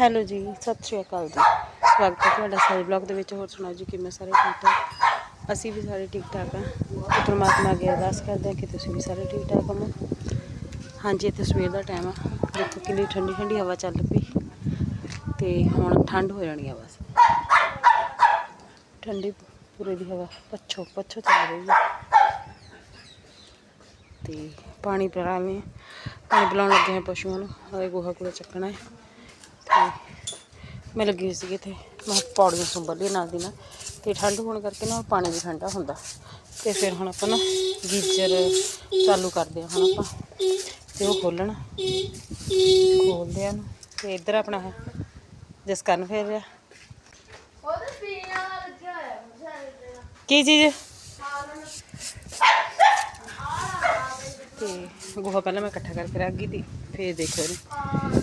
Hello ਜੀ, ਸਤਿ ਸ਼੍ਰੀ ਅਕਾਲ ਜੀ। ਸਵਾਗਤ ਹੈ ਤੁਹਾਡਾ ਸਾਰੇ ਬਲੌਗ ਦੇ ਵਿੱਚ। ਹੋਰ ਸੁਣਾਓ ਜੀ, ਕਿਵੇਂ ਸਾਰੇ ਠੀਕ ਠਾਕ? ਅਸੀਂ ਵੀ ਸਾਰੇ ਠੀਕ ਠਾਕ ਹਾਂ। ਤੇ ਪ੍ਰਮਾਤਮਾ ਅੱਗੇ ਅਰਦਾਸ ਕਰਦੇ ਹਾਂ ਕਿ ਤੁਸੀਂ ਵੀ ਸਾਰੇ ਠੀਕ ਠਾਕ ਹੋਵੋ। ਹਾਂਜੀ, ਇੱਥੇ ਸਵੇਰ ਦਾ ਟਾਈਮ ਆ। ਦੇਖੋ ਕਿੰਨੀ ਠੰਡੀ ਠੰਡੀ ਹਵਾ ਚੱਲ ਪਈ। ਤੇ ਹੁਣ ਠੰਡ ਹੋ ਜਾਣੀ ਆ ਬਸ। ਠੰਡੀ ਪੂਰੇ ਦੀ ਹਵਾ ਪੱਛੋ ਪੱਛੋ ਚੱਲ ਰਹੀ ਹੈ ਤੇ ਪਾਣੀ ਪਿਲਾ ਪਿਲਾਵੇਂ ਪਾਣੀ ਪਿਲਾਉਣ ਲੱਗੇ ਹਾਂ ਪਸ਼ੂਆਂ ਨੂੰ। ਹਾਏ ਗੋਹਾ ਕੂੜਾ ਚੱਕਣਾ ਹੈ। ਮੈਂ ਲੱਗੀ ਹੋਈ ਸੀਗੀ ਇੱਥੇ। ਮੈਂ ਕਿਹਾ ਪੌੜੀਆਂ ਸੁੰਬਰ ਲਈ ਨਾਲ ਦੀ ਨਾਲ। ਤੇ ਠੰਡ ਹੋਣ ਕਰਕੇ ਨਾ ਪਾਣੀ ਵੀ ਠੰਡਾ ਹੁੰਦਾ। ਤੇ ਫਿਰ ਹੁਣ ਆਪਾਂ ਨਾ ਗੀਜ਼ਰ ਚਾਲੂ ਕਰਦੇ ਹਾਂ ਹੁਣ ਆਪਾਂ। ਤੇ ਉਹ ਖੋਲਣਾ। ਖੋਲਦੇ ਆ ਨੂੰ। ਤੇ ਇੱਧਰ ਆਪਣਾ ਹੈ ਜਿਸ ਕਰਨ ਫਿਰ ਰਿਹਾ। ਕੀ ਚੀਜ਼? ਤੇ ਗੋਹਾ ਪਹਿਲਾਂ ਮੈਂ ਇਕੱਠਾ ਕਰਕੇ ਰੱਖ ਗਈ ਤੀ। ਫੇਰ ਦੇਖੋ ਇਹਨੂੰ।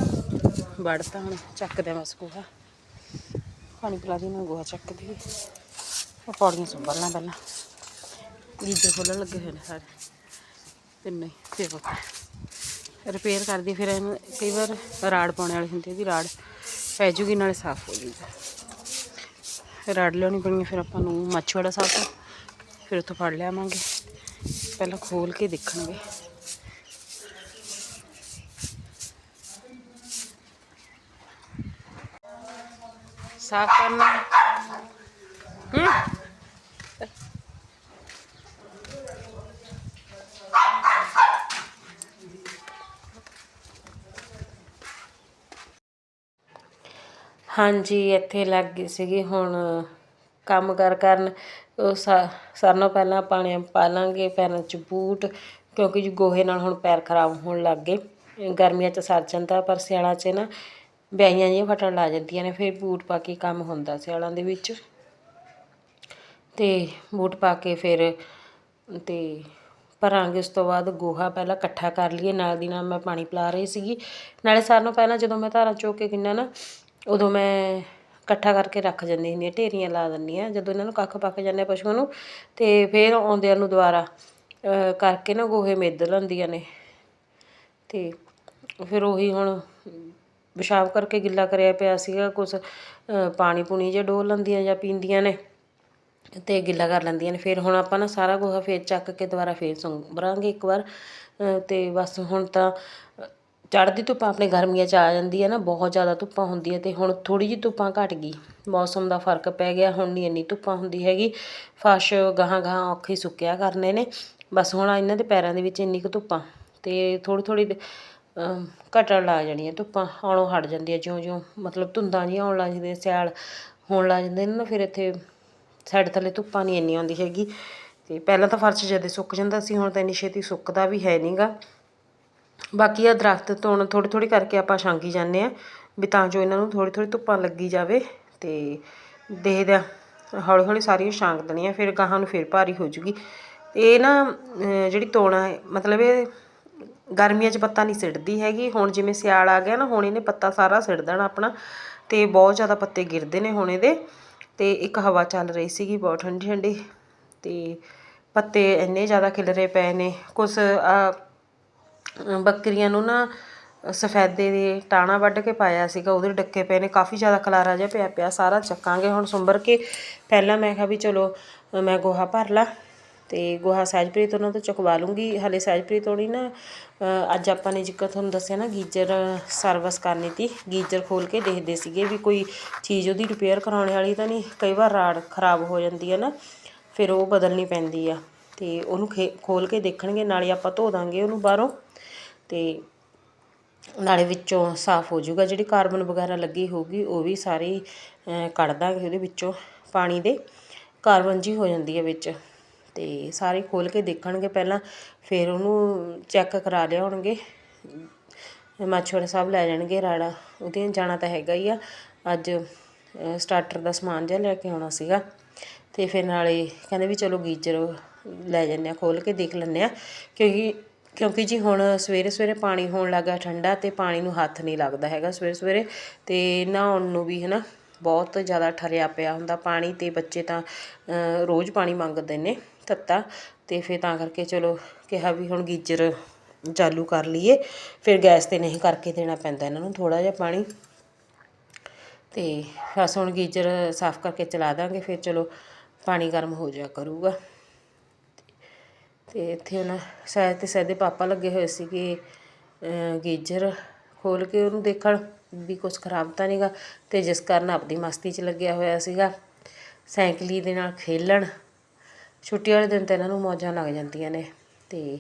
ਵੜਤਾ ਹੁਣ ਚੱਕਦੇ ਬਸ ਗੋਹਾ। ਪਾਣੀ ਪਿਲਾ ਦੀ, ਮੈਂ ਗੋਹਾ ਚੱਕਦੀ ਉਹ ਪੌੜੀਆਂ ਸੰਭਲਣਾ ਪਹਿਲਾਂ। ਗੀਜੇ ਖੋਲ੍ਹਣ ਲੱਗੇ ਹੋਏ ਨੇ ਸਾਰੇ। ਤੇ ਨਹੀਂ, ਫੇਰ ਪਤਾ ਰਿਪੇਅਰ ਕਰਦੀ, ਫਿਰ ਇਹਨੂੰ ਕਈ ਵਾਰ ਰਾੜ ਪਾਉਣੇ ਵਾਲੀ ਹੁੰਦੀ ਇਹਦੀ ਰਾੜ ਪੈ ਜੂਗੀ, ਨਾਲੇ ਸਾਫ਼ ਹੋ ਜੂਗਾ। ਰਾੜ ਲਿਆਉਣੀ ਪੈਣੀ ਫਿਰ ਆਪਾਂ ਨੂੰ ਮੱਛਵਾੜਾ ਸਾਹਿਬ ਤੋਂ ਫਿਰ ਉੱਥੋਂ ਫੜ ਲਿਆਵਾਂਗੇ। ਪਹਿਲਾਂ ਖੋਲ ਕੇ ਦੇਖਣਗੇ। ਸਾਫ਼ ਕਰਨਾ। ਹੂੰ। ਹਾਂਜੀ, ਇੱਥੇ ਲੱਗ ਗਈ ਸੀਗੀ ਹੁਣ ਕੰਮ ਕਰ ਕਰਨ। ਉਹ ਸਾ- ਸਾਰਿਆਂ ਨਾਲੋਂ ਪਹਿਲਾਂ ਪਾਣੀ ਪਾ ਲਾਂਗੇ ਪੈਰਾਂ 'ਚ ਬੂਟ, ਕਿਉਂਕਿ ਜੀ ਗੋਹੇ ਨਾਲ ਹੁਣ ਪੈਰ ਖਰਾਬ ਹੋਣ ਲੱਗ ਗਏ। ਗਰਮੀਆਂ 'ਚ ਸਰ ਜਾਂਦਾ, ਪਰ ਸਿਆਲਾਂ 'ਚ ਨਾ ਵਿਆਹੀਆਂ ਜਿਹੀਆਂ ਫਟਣ ਲੱਗ ਜਾਂਦੀਆਂ ਨੇ, ਫਿਰ ਬੂਟ ਪਾ ਕੇ ਕੰਮ ਹੁੰਦਾ ਸਿਆਲਾਂ ਦੇ ਵਿੱਚ। ਅਤੇ ਬੂਟ ਪਾ ਕੇ ਫਿਰ ਅਤੇ ਭਰਾਂਗੇ, ਉਸ ਤੋਂ ਬਾਅਦ ਗੋਹਾ ਪਹਿਲਾਂ ਇਕੱਠਾ ਕਰ ਲਈਏ। ਨਾਲ ਦੀ ਨਾਲ ਮੈਂ ਪਾਣੀ ਪਿਲਾ ਰਹੀ ਸੀਗੀ। ਨਾਲੇ ਸਾਰਿਆਂ ਨੂੰ ਪਹਿਲਾਂ ਜਦੋਂ ਮੈਂ ਧਾਰਾਂ ਚੋ ਕੇ ਕਿੰਨਾ ਨਾ, ਉਦੋਂ ਮੈਂ ਇਕੱਠਾ ਕਰਕੇ ਰੱਖ ਜਾਂਦੀ ਹੁੰਦੀ ਹਾਂ, ਢੇਰੀਆਂ ਲਾ ਦਿੰਦੀ ਹਾਂ। ਜਦੋਂ ਇਹਨਾਂ ਨੂੰ ਕੱਖ ਪੱਕ ਜਾਂਦੇ ਆ ਪਸ਼ੂਆਂ ਨੂੰ, ਤੇ ਫਿਰ ਆਉਂਦਿਆਂ ਨੂੰ ਦੁਬਾਰਾ ਕਰਕੇ ਨਾ ਗੋਹੇ ਮਿੱਧ ਲੈਂਦੀਆਂ ਨੇ। ਤੇ ਫਿਰ ਉਹੀ ਹੁਣ ਪਿਸ਼ਾਬ ਕਰਕੇ ਗਿੱਲਾ ਕਰਿਆ ਪਿਆ ਸੀਗਾ, ਕੁਛ ਪਾਣੀ ਪੂਣੀ ਜਿਹਾ ਡੋਲ ਲੈਂਦੀਆਂ ਜਾਂ ਪੀਂਦੀਆਂ ਨੇ ਤੇ ਗਿੱਲਾ ਕਰ ਲੈਂਦੀਆਂ ਨੇ। ਫਿਰ ਹੁਣ ਆਪਾਂ ਨਾ ਸਾਰਾ ਗੋਹਾ ਫੇਰ ਚੱਕ ਕੇ ਦੁਬਾਰਾ ਫੇਰ ਸੰਭਰਾਂਗੇ ਇੱਕ ਵਾਰ, ਅਹ, ਤੇ ਬਸ ਹੁਣ ਤਾਂ ਚੜ੍ਹਦੀ ਧੁੱਪ ਆਪਣੇ ਗਰਮੀਆਂ 'ਚ ਆ ਜਾਂਦੀ ਹੈ ਨਾ, ਬਹੁਤ ਜ਼ਿਆਦਾ ਧੁੱਪਾਂ ਹੁੰਦੀਆਂ ਤੇ ਹੁਣ ਥੋੜੀ ਜਿਹੀ ਧੁੱਪਾਂ ਘਟ ਗਈ। ਮੌਸਮ ਦਾ ਫ਼ਰਕ ਪੈ ਗਿਆ, ਹੁਣ ਨਹੀਂ ਇੰਨੀ ਧੁੱਪਾਂ ਹੁੰਦੀ ਹੈਗੀ। ਫਰਸ਼ ਗਾਹਾਂ ਗਾਹਾਂ ਔਖੇ ਸੁੱਕਿਆ ਕਰਨੇ ਨੇ। ਬਸ ਹੁਣ ਇਹਨਾਂ ਦੇ ਪੈਰਾਂ ਦੇ ਵਿੱਚ ਇੰਨੀ ਕੁ ਧੁੱਪਾਂ ਤੇ ਥੋੜੀ ਥੋੜੀ ਘਟਣ ਲੱਗ ਜਾਣੀਆਂ ਧੁੱਪਾਂ, ਆਉਣੋਂ ਹਟ ਜਾਂਦੀਆਂ, ਜਿਉਂ-ਜਿਉਂ ਮਤਲਬ ਧੁੰਦਾਂ ਜਿਹੀਆਂ ਆਉਣ ਲੱਗ ਜਾਂਦੀਆਂ, ਸਿਆਲ ਹੋਣ ਲੱਗ ਜਾਂਦੇ ਨੇ ਨਾ, ਫਿਰ ਇੱਥੇ ਸਾਡੇ ਥੱਲੇ ਧੁੱਪਾਂ ਨਹੀਂ ਇੰਨੀ ਆਉਂਦੀ ਹੈਗੀ। ਅਤੇ ਪਹਿਲਾਂ ਤਾਂ ਫਰਸ਼ ਜਦੇ ਸੁੱਕ ਜਾਂਦਾ ਸੀ, ਹੁਣ ਤਾਂ ਇੰਨੀ ਛੇਤੀ ਸੁੱਕਦਾ ਵੀ ਹੈ ਨਹੀਂਗਾ ਬਾਕੀ ਆ ਦਰਖਤ ਤੋਂ ਥੋੜ੍ਹੀ ਥੋੜ੍ਹੀ ਕਰਕੇ ਆਪਾਂ ਛਾਂਗੀ ਜਾਂਦੇ ਆ ਵੀ ਤਾਂ ਜੋ ਇਹਨਾਂ ਨੂੰ ਥੋੜ੍ਹੀ ਥੋੜ੍ਹੀ ਧੁੱਪਾਂ ਲੱਗੀ ਜਾਵੇ। ਅਤੇ ਦੇਖਦੇ ਆ ਹੌਲੀ ਹੌਲੀ ਸਾਰੀਆਂ ਛਾਂਗ ਦੇਣੀਆਂ, ਫਿਰ ਗਾਹਾਂ ਨੂੰ ਫਿਰ ਭਾਰੀ ਹੋ ਜੂਗੀ। ਇਹ ਨਾ ਜਿਹੜੀ ਤੋਣਾ ਹੈ, ਮਤਲਬ ਇਹ ਗਰਮੀਆਂ 'ਚ ਪੱਤਾ ਨਹੀਂ ਸਿੱਟਦੀ ਹੈਗੀ। ਹੁਣ ਜਿਵੇਂ ਸਿਆਲ ਆ ਗਿਆ ਨਾ, ਹੁਣ ਇਹਨੇ ਪੱਤਾ ਸਾਰਾ ਸਿੱਟ ਦੇਣਾ ਆਪਣਾ ਤੇ ਬਹੁਤ ਜ਼ਿਆਦਾ ਪੱਤੇ ਗਿਰਦੇ ਨੇ ਹੁਣ ਇਹਦੇ ਤੇ ਇੱਕ ਹਵਾ ਚੱਲ ਰਹੀ ਸੀਗੀ ਬਹੁਤ ਠੰਡੀ ਠੰਡੀ ਤੇ ਪੱਤੇ ਇੰਨੇ ਜ਼ਿਆਦਾ ਖਿਲਰੇ ਪਏ ਨੇ। ਕੁਛ ਬੱਕਰੀਆਂ ਨੂੰ ਨਾ ਸਫੈਦੇ ਦੇ ਟਾਣਾ ਵੱਢ ਕੇ ਪਾਇਆ ਸੀਗਾ, ਉਹਦੇ ਡੱਕੇ ਪਏ ਨੇ, ਕਾਫੀ ਜ਼ਿਆਦਾ ਖਲਾਰਾ ਜਿਹਾ ਪਿਆ ਪਿਆ, ਸਾਰਾ ਚੱਕਾਂਗੇ ਹੁਣ ਸੁੰਬਰ ਕੇ। ਪਹਿਲਾਂ ਮੈਂ ਕਿਹਾ ਵੀ ਚਲੋ, ਮੈਂ ਗੋਹਾ ਭਰ ਲਾ। ਤੇ ਗੋਹਾ ਸਹਿਜਪ੍ਰੀਤ ਉਹਨਾਂ ਤੋਂ ਚੁਕਵਾ ਲੂੰਗੀ। ਹਲੇ ਸਹਿਜਪ੍ਰੀਤ ਹੋਣੀ ਨਾ ਅੱਜ ਆਪਾਂ ਨੇ ਜਿੱਕਰ ਤੁਹਾਨੂੰ ਦੱਸਿਆ ਨਾ, ਗੀਜ਼ਰ ਸਰਵਿਸ ਕਰਨੀ ਤੀ। ਗੀਜ਼ਰ ਖੋਲ ਕੇ ਦੇਖਦੇ ਸੀਗੇ ਵੀ ਕੋਈ ਚੀਜ਼ ਉਹਦੀ ਰਿਪੇਅਰ ਕਰਾਉਣ ਵਾਲੀ ਤਾਂ ਨਹੀਂ, ਕਈ ਵਾਰ ਰਾੜ ਖਰਾਬ ਹੋ ਜਾਂਦੀ ਹੈ ਨਾ, ਫਿਰ ਉਹ ਬਦਲਣੀ ਪੈਂਦੀ ਆ। ਤੇ ਉਹਨੂੰ ਖੇ, ਖੋਲ ਕੇ ਦੇਖਣਗੇ, ਨਾਲੇ ਆਪਾਂ ਧੋ ਦਾਂਗੇ ਉਹਨੂੰ ਬਾਹਰੋਂ। ਤੇ ਨਾਲੇ ਵਿੱਚੋਂ ਸਾਫ਼ ਹੋ ਜਾਊਗਾ, ਜਿਹੜੀ ਕਾਰਬਨ ਵਗੈਰਾ ਲੱਗੀ ਹੋਊਗੀ, ਉਹ ਵੀ ਸਾਰੀ ਕੱਢ ਦਾਂਗੇ ਉਹਦੇ ਵਿੱਚੋਂ ਪਾਣੀ ਦੇ। ਕਾਰਬਨ ਜੀ ਹੋ ਜਾਂਦੀ ਹੈ ਵਿੱਚ। ਅਤੇ ਸਾਰੇ ਖੋਲ੍ਹ ਕੇ ਦੇਖਣਗੇ ਪਹਿਲਾਂ, ਫਿਰ ਉਹਨੂੰ ਚੈੱਕ ਕਰਾ ਲਿਆਉਣਗੇ ਮਾਛੋੜਾ ਸਾਹਿਬ ਲੈ ਜਾਣਗੇ ਰਾੜਾ, ਉਹਦੇ ਜਾਣਾ ਤਾਂ ਹੈਗਾ ਹੀ ਆ। ਅੱਜ ਸਟਾਰਟਰ ਦਾ ਸਮਾਨ ਜਿਹਾ ਲੈ ਕੇ ਆਉਣਾ ਸੀਗਾ। ਅਤੇ ਫਿਰ ਨਾਲੇ ਕਹਿੰਦੇ ਵੀ ਚਲੋ ਗੀਜ਼ਰ ਲੈ ਜਾਂਦੇ ਆ, ਖੋਲ੍ਹ ਕੇ ਦੇਖ ਲੈਂਦੇ ਆ। ਕਿਉਂਕਿ ਕਿਉਂਕਿ ਜੀ ਹੁਣ ਸਵੇਰੇ ਸਵੇਰੇ ਪਾਣੀ ਹੋਣ ਲੱਗਾ ਠੰਡਾ ਅਤੇ ਪਾਣੀ ਨੂੰ ਹੱਥ ਨਹੀਂ ਲੱਗਦਾ ਹੈਗਾ ਸਵੇਰੇ ਸਵੇਰੇ। ਅਤੇ ਨਹਾਉਣ ਨੂੰ ਵੀ ਹੈ ਨਾ ਬਹੁਤ ਜ਼ਿਆਦਾ ਠਰਿਆ ਪਿਆ ਹੁੰਦਾ, ਪਾਣੀ ਤੇ ਬੱਚੇ ਤਾਂ ਰੋਜ਼ ਪਾਣੀ ਮੰਗਦੇ ਨੇ ਤੱਤਾ ਅਤੇ ਫਿਰ ਤਾਂ ਕਰਕੇ ਚਲੋ ਕਿਹਾ ਵੀ ਹੁਣ ਗੀਜ਼ਰ ਚਾਲੂ ਕਰ ਲਈਏ, ਫਿਰ ਗੈਸ ਤੇ ਨਹੀਂ ਕਰਕੇ ਦੇਣਾ ਪੈਂਦਾ ਇਹਨਾਂ ਨੂੰ ਥੋੜ੍ਹਾ ਜਿਹਾ ਪਾਣੀ। ਅਤੇ ਬਸ ਹੁਣ ਗੀਜ਼ਰ ਸਾਫ਼ ਕਰਕੇ ਚਲਾ ਦਾਂਗੇ, ਫਿਰ ਚਲੋ ਪਾਣੀ ਗਰਮ ਹੋ ਜਾਇਆ ਕਰੂਗਾ। ਅਤੇ ਇੱਥੇ ਉਹਨਾਂ ਸ਼ਾਇਦ ਤੇ ਸਹਿਦੇ ਪਾਪਾ ਲੱਗੇ ਹੋਏ ਸੀਗੇ ਗੀਜ਼ਰ ਖੋਲ੍ਹ ਕੇ ਉਹਨੂੰ ਦੇਖਣ। ਵੀ ਕੁਝ ਖਰਾਬ ਤਾਂ ਨਹੀਂਗਾ ਤੇ ਜਿਸ ਕਾਰਨ ਆਪਦੀ ਮਸਤੀ 'ਚ ਲੱਗਿਆ ਹੋਇਆ ਸੀਗਾ। ਸਾਈਕਲੀ ਦੇ ਨਾਲ ਖੇਲਣ। ਛੁੱਟੀ ਵਾਲੇ ਦਿਨ ਤਾਂ ਇਹਨਾਂ ਨੂੰ ਮੌਜਾਂ ਲੱਗ ਜਾਂਦੀਆਂ ਨੇ। ਤੇ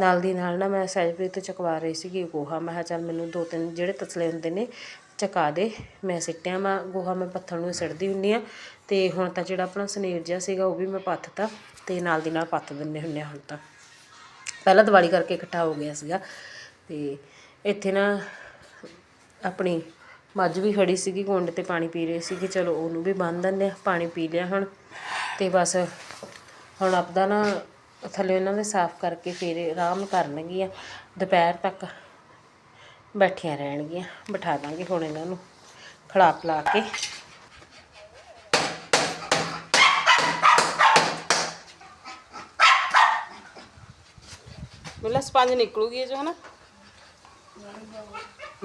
ਨਾਲ ਦੀ ਨਾਲ ਨਾ ਮੈਂ ਸਹਿਜਪ੍ਰੀਤ ਤੋਂ ਚਕਵਾ ਰਹੀ ਸੀਗੀ ਗੋਹਾ। ਮੈਂ ਕਿਹਾ ਚੱਲ ਮੈਨੂੰ ਦੋ ਤਿੰਨ ਜਿਹੜੇ ਤਸਲੇ ਹੁੰਦੇ ਨੇ ਚਕਾ ਦੇ। ਮੈਂ ਸਿੱਟਿਆ ਮੈਂ ਗੋਹਾ, ਮੈਂ ਪੱਥਰ ਨੂੰ ਸਿੱਟਦੀ ਹੁੰਨੀ ਆ ਤੇ ਹੁਣ ਤਾਂ ਜਿਹੜਾ ਆਪਣਾ ਸਨੇਰ ਜਿਹਾ ਸੀਗਾ ਉਹ ਵੀ ਮੈਂ ਪੱਥਤਾ ਤੇ ਨਾਲ ਦੀ ਨਾਲ ਪੱਥ ਦਿੰਨੇ ਹੁੰਨੇ ਆ ਹੁਣ ਤਾਂ। ਪਹਿਲਾਂ ਦੀਵਾਲੀ ਕਰਕੇ ਇਕੱਠਾ ਹੋ ਗਿਆ ਸੀਗਾ। ਤੇ ਇੱਥੇ ਨਾ ਆਪਣੀ ਮੱਝ ਵੀ ਖੜੀ ਸੀਗੀ ਕੁੰਡ ਤੇ ਪਾਣੀ ਪੀ ਰਹੀ ਸੀਗੀ। ਚਲੋ ਉਹਨੂੰ ਵੀ ਬੰਨ ਦਿੰਦੇ ਆ ਪਾਣੀ ਪੀ ਲਿਆ ਹੁਣ। ਤੇ ਬਸ ਹੁਣ ਆਪਦਾ ਨਾ ਥੱਲੇ ਇਹਨਾਂ ਦੇ ਸਾਫ਼ ਕਰਕੇ ਫਿਰ ਆਰਾਮ ਕਰਨਗੀਆਂ। ਦੁਪਹਿਰ ਤੱਕ ਬੈਠੀਆਂ ਰਹਿਣਗੀਆਂ, ਬਿਠਾ ਦਾਂਗੇ ਹੁਣ ਇਹਨਾਂ ਨੂੰ ਖੜਾ ਪਿਲਾ ਕੇ। ਮਿਲਾ ਸਪੰਜ ਨਿਕਲੂਗੀ ਜੋ ਹੈ ਨਾ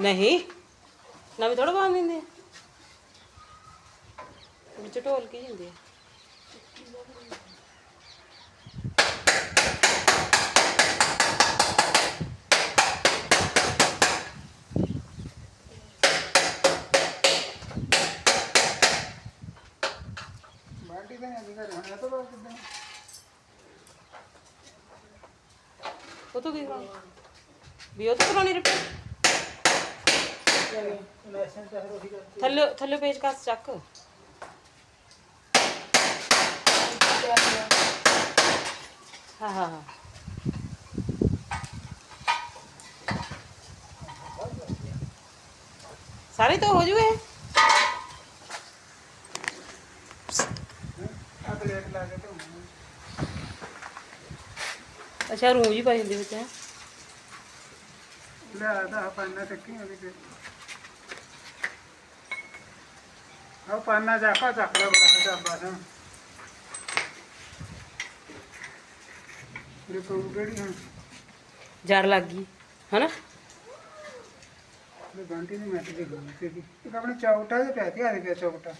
ਨਹੀਂ। ਨਵੀਂ ਥੋੜਾ ਬਾਂਧ ਦਿੰਦੇ ਆ? ਵਿੱਚ ਢੋਲ ਕੀ ਹੁੰਦੇ ਆ? ਬਾਲਟੀ ਤਾਂ ਨਹੀਂ ਘਰ ਹੁਣ ਇਹ ਤਾਂ ਬਾਅਦ ਕਿੱਦਾਂ? ਉਹ ਤੋਂ ਕੀ ਕਰਾਉਣਾ ਵੀ ਉਹ ਤੋਂ ਕਰਾਉਣੀ ਰਿਪੇਅਰ ਥੱਲੇ ਥੱਲੇ ਪੇਜ ਕਾਸ ਚੱਕ ਹਾਂ ਹਾਂ ਹਾਂ ਸਾਰੇ ਤਾਂ ਹੋ ਜੂਏ ਆ ਪਲੇਟ ਲਾ ਕੇ ਧੋਣਾ ਅੱਛਾ ਰੂਮ ਤੇ ਜਾਕਾ ਚੱਕ ਲੈ ਬੜਾ ਡੱਬਾ ਸਾਂ ਦੇਖੋ ਕਿਹੜੀ ਹੁਣ ਜਰ ਲੱਗ ਗਈ ਹਨਾ ਇਹ ਬੰਟੀ ਨੇ ਮੈਟ ਦੇ ਗਈ ਤੇ ਇੱਕ ਆਪਣੇ ਚੌਕਟਾ ਦੇ ਪਿਆ ਤੇ ਆ ਗਿਆ ਚੌਕਟਾ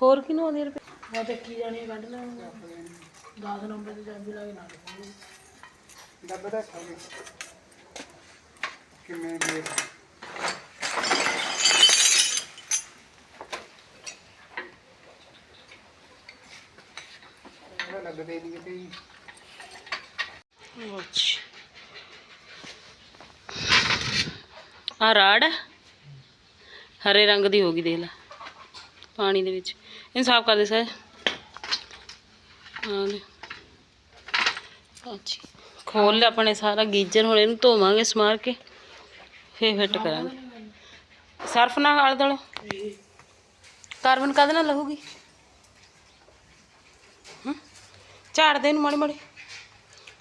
ਹੋਰ ਕਿਨੂੰ ਆਉਂਦੀ ਰੁਪਏ? ਮੈਂ ਚੱਕੀ ਜਾਣੀ ਕੱਢ ਲਾਂ 10 ਨੰਬਰ ਤੇ ਚਾਬੀ ਲਾ ਕੇ ਨਾਲ ਪਾਉਂਗੀ ਡੱਬਾ ਦਾ ਖਾ ਗਏ ਕਿੰਨੇ ਦੇ? ਉਹ ਲੱਗਦੇ ਨਹੀਂ ਕਿਤੇ ਆ ਰਾੜ, ਹਰੇ ਰੰਗ ਦੀ ਹੋ ਗਈ ਦੇਖ ਲੈ, ਪਾਣੀ ਦੇ ਵਿੱਚ। ਇਹਨੂੰ ਸਾਫ਼ ਕਰ ਦੇ ਸਰ। ਹਾਂ ਲੈ। ਅੱਛੀ। ਖੋਲ ਲੈ ਆਪਣੇ ਸਾਰਾ ਗੀਜਰ, ਹੁਣ ਇਹਨੂੰ ਧੋਵਾਂਗੇ ਸਮਾਰ ਕੇ, ਫੇਰ ਫਿੱਟ ਕਰਾਂਗੇ। ਸਰਫ ਨਾਲ ਆਲ ਦਲ ਕਾਰਬਨ ਕਦ ਨਾਲ ਲਹੂਗੀ? ਝਾੜ ਦੇ ਇਹਨੂੰ ਮਾੜੀ ਮਾੜੀ।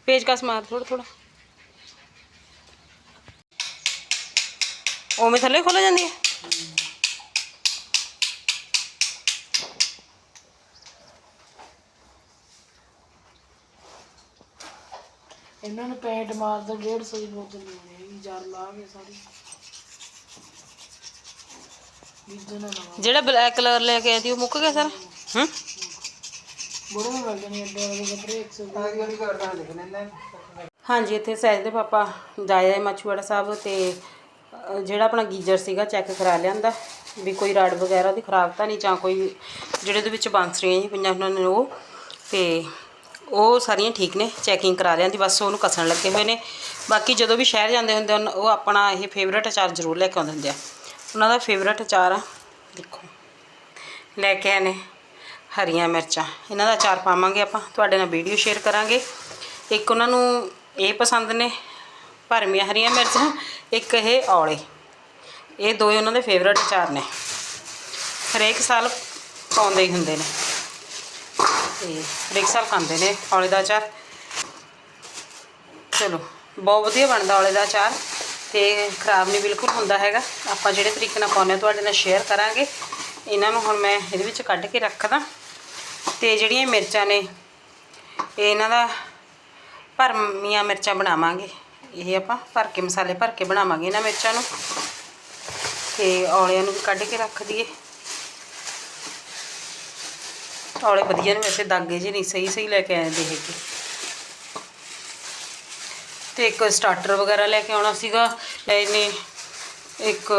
ਪੇਚਕਸ ਮਾਰ ਥੋੜਾ ਥੋੜਾ ਉਵੇਂ ਥੱਲੇ ਖੋਲ ਜਾਂਦੀ ਹੈ। ਇਹਨਾਂ ਨੂੰ ਪੈਂਟ ਮਾਰ ਦੋ 150 ਦੀ ਬੋਤਲ ਲੈਣੀ ਹੈਗੀ ਜਰ ਲਾ ਕੇ ਸਾਰੀ। ਨਾ ਜਿਹੜਾ ਬਲੈਕ ਕਲਰ ਲੈ ਕੇ ਆਈ ਸੀ ਉਹ ਮੁੱਕ ਗਿਆ ਸਰ। ਹੂੰ? ਹਾਂਜੀ ਇੱਥੇ ਸਹਿਜ ਦੇ ਪਾਪਾ ਜਾਏ ਮਛੂੜਾ ਸਾਹਿਬ ਤੇ ਅ, ਜਿਹੜਾ ਆਪਣਾ ਗੀਜ਼ਰ ਸੀਗਾ ਚੈੱਕ ਕਰਾ ਲਿਆਂਦਾ ਵੀ ਕੋਈ ਰਾਡ ਵਗੈਰਾ ਦੀ ਖਰਾਬ ਤਾਂ ਨਹੀਂ ਜਾਂ ਕੋਈ ਜਿਹੜੇ ਦੇ ਵਿੱਚ ਬਾਂਸਰੀਆਂ ਜੀ ਪਈਆਂ ਉਹਨਾਂ ਨੇ ਉਹ ਤੇ ਉਹ ਸਾਰੀਆਂ ਠੀਕ ਨੇ ਚੈਕਿੰਗ ਕਰਾ ਲਿਆਂਦੀ ਬਸ ਉਹਨੂੰ ਕਸਣ ਲੱਗੇ ਹੋਏ ਨੇ। ਬਾਕੀ ਜਦੋਂ ਵੀ ਸ਼ਹਿਰ ਜਾਂਦੇ ਹੁੰਦੇ ਹਨ ਉਹ ਆਪਣਾ ਇਹ ਫੇਵਰਟ ਅਚਾਰ ਜ਼ਰੂਰ ਲੈ ਕੇ ਆਉਂਦੇ ਹੁੰਦੇ ਆ। ਉਹਨਾਂ ਦਾ ਫੇਵਰਟ ਅਚਾਰ ਆ ਦੇਖੋ ਲੈ ਕੇ ਆਏ ਨੇ। ਹਰੀਆਂ ਮਿਰਚਾਂ। ਇਹਨਾਂ ਦਾ ਅਚਾਰ ਪਾਵਾਂਗੇ ਆਪਾਂ। ਤੁਹਾਡੇ ਨਾਲ ਵੀਡੀਓ ਸ਼ੇਅਰ ਕਰਾਂਗੇ। ਇੱਕ ਉਹਨਾਂ ਨੂੰ ਇਹ ਪਸੰਦ ਨੇ, ਭਰਮੀਆਂ ਹਰੀਆਂ ਮਿਰਚਾਂ, ਇੱਕ ਇਹ ਔਲੇ। ਇਹ ਦੋਏ ਉਹਨਾਂ ਦੇ ਫੇਵਰਟ ਅਚਾਰ ਨੇ। ਹਰੇਕ ਸਾਲ ਪਾਉਂਦੇ ਹੀ ਹੁੰਦੇ ਨੇ। ਤੇ ਹਰੇਕ ਸਾਲ ਖਾਂਦੇ ਨੇ ਔਲੇ ਦਾ ਅਚਾਰ। ਚਲੋ, ਬਹੁਤ ਵਧੀਆ ਬਣਦਾ ਔਲੇ ਦਾ ਅਚਾਰ। ਤੇ ਖਰਾਬ ਨਹੀਂ ਬਿਲਕੁਲ ਹੁੰਦਾ ਹੈਗਾ। ਆਪਾਂ ਜਿਹੜੇ ਤਰੀਕੇ ਨਾਲ ਪਾਉਂਦੇ ਹਾਂ, ਤੁਹਾਡੇ ਨਾਲ ਸ਼ੇਅਰ ਕਰਾਂਗੇ। ਇਹਨਾਂ ਨੂੰ ਹੁਣ ਮੈਂ ਇਹਦੇ ਵਿੱਚ ਕੱਢ ਕੇ ਰੱਖਦਾ। ਤੇ ਜਿਹੜੀਆਂ ਮਿਰਚਾਂ ਨੇ ਇਹਨਾਂ ਦਾ ਭਰਮੀਆਂ ਮਿਰਚਾਂ ਬਣਾਵਾਂਗੇ। ਇਹ ਆਪਾਂ ਭਰ ਕੇ, ਮਸਾਲੇ ਭਰ ਕੇ ਬਣਾਵਾਂਗੇ ਇਹਨਾਂ ਮਿਰਚਾਂ ਨੂੰ। ਤੇ ਔਲਿਆਂ ਨੂੰ ਵੀ ਕੱਢ ਕੇ ਰੱਖ ਦਈਏ। ਔਲੇ ਵਧੀਆ ਨੇ ਵੈਸੇ, ਦਾਗੇ ਜਿਹੇ ਨਹੀਂ, ਸਹੀ ਸਹੀ ਲੈ ਕੇ ਆਏ ਦੇ ਹੈਗੇ ਤੇ। ਇੱਕ ਸਟਾਰਟਰ ਵਗੈਰਾ ਲੈ ਕੇ ਆਉਣਾ ਸੀਗਾ, ਇਹਨੇ ਇੱਕ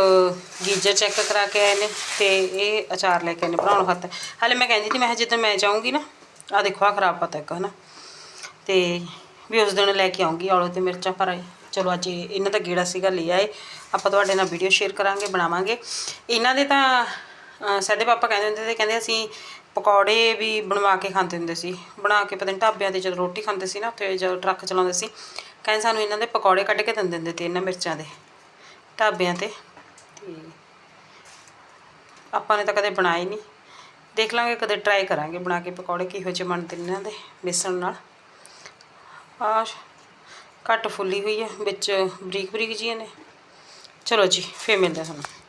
ਗੀਜ਼ਰ ਚੈੱਕ ਕਰਾ ਕੇ ਆਏ ਨੇ ਤੇ ਇਹ ਅਚਾਰ ਲੈ ਕੇ ਆਏ ਨੇ ਬਣਾਉਣ ਖਾਤਰ ਹਾਲੇ ਮੈਂ ਕਹਿੰਦੀ ਸੀ ਮੈਂ ਕਿਹਾ ਜਦੋਂ ਮੈਂ ਜਾਊਂਗੀ ਨਾ ਆ ਦੇਖੋ ਆ ਖਰਾਬ ਪਤਾ ਇੱਕ ਹਨਾ। ਤੇ ਵੀ ਉਸ ਦਿਨ ਲੈ ਕੇ ਆਉਂਗੀ ਔਲੇ ਤੇ ਮਿਰਚਾਂ ਪਰ ਚਲੋ ਅੱਜ ਇਹਨਾਂ ਦਾ ਗੇੜਾ ਸੀਗਾ ਲੈ ਆਏ। ਆਪਾਂ ਤੁਹਾਡੇ ਨਾਲ ਵੀਡੀਓ ਸ਼ੇਅਰ ਕਰਾਂਗੇ ਬਣਾਵਾਂਗੇ। ਇਹਨਾਂ ਦੇ ਤਾਂ ਅਹ, ਸਾਡੇ ਪਾਪਾ ਕਹਿੰਦੇ ਹੁੰਦੇ ਤੇ ਕਹਿੰਦੇ ਅਸੀਂ ਪਕੌੜੇ ਵੀ ਬਣਵਾ ਕੇ ਖਾਂਦੇ ਹੁੰਦੇ ਸੀ। ਬਣਾ ਕੇ ਪਤਾ ਨਹੀਂ ਢਾਬਿਆਂ ਤੇ ਜਦੋਂ ਰੋਟੀ ਖਾਂਦੇ ਸੀ ਨਾ ਉੱਥੇ ਜਦੋਂ ਟਰੱਕ ਚਲਾਉਂਦੇ ਸੀ ਕਹਿੰਦੇ ਸਾਨੂੰ ਇਹਨਾਂ ਦੇ ਪਕੌੜੇ ਕੱਢ ਕੇ ਦਿੰਦੇ ਹੁੰਦੇ ਤੇ ਇਹਨਾਂ ਮਿਰਚਾਂ ਦੇ। ਢਾਬਿਆਂ ਤੇ। ਤੇ ਆਪਾਂ ਨੇ ਤਾਂ ਕਦੇ ਬਣਾਏ ਨਹੀਂ ਦੇਖ ਲਾਂਗੇ ਕਦੇ ਟਰਾਈ ਕਰਾਂਗੇ ਬਣਾ ਕੇ ਪਕੌੜੇ ਕਿਹੋ ਜਿਹੇ ਬਣਦੇ ਨੇ ਇਹਨਾਂ ਦੇ ਬੇਸਣ ਨਾਲ। ਆ ਘੱਟ ਫੁੱਲੀ ਹੋਈ ਹੈ ਵਿੱਚ ਬਰੀਕ ਬਰੀਕ ਜੀਆਂ ਨੇ। ਚਲੋ ਜੀ ਫੇਰ ਮਿਲਦੇ ਹਾਂ ਤੁਹਾਨੂੰ।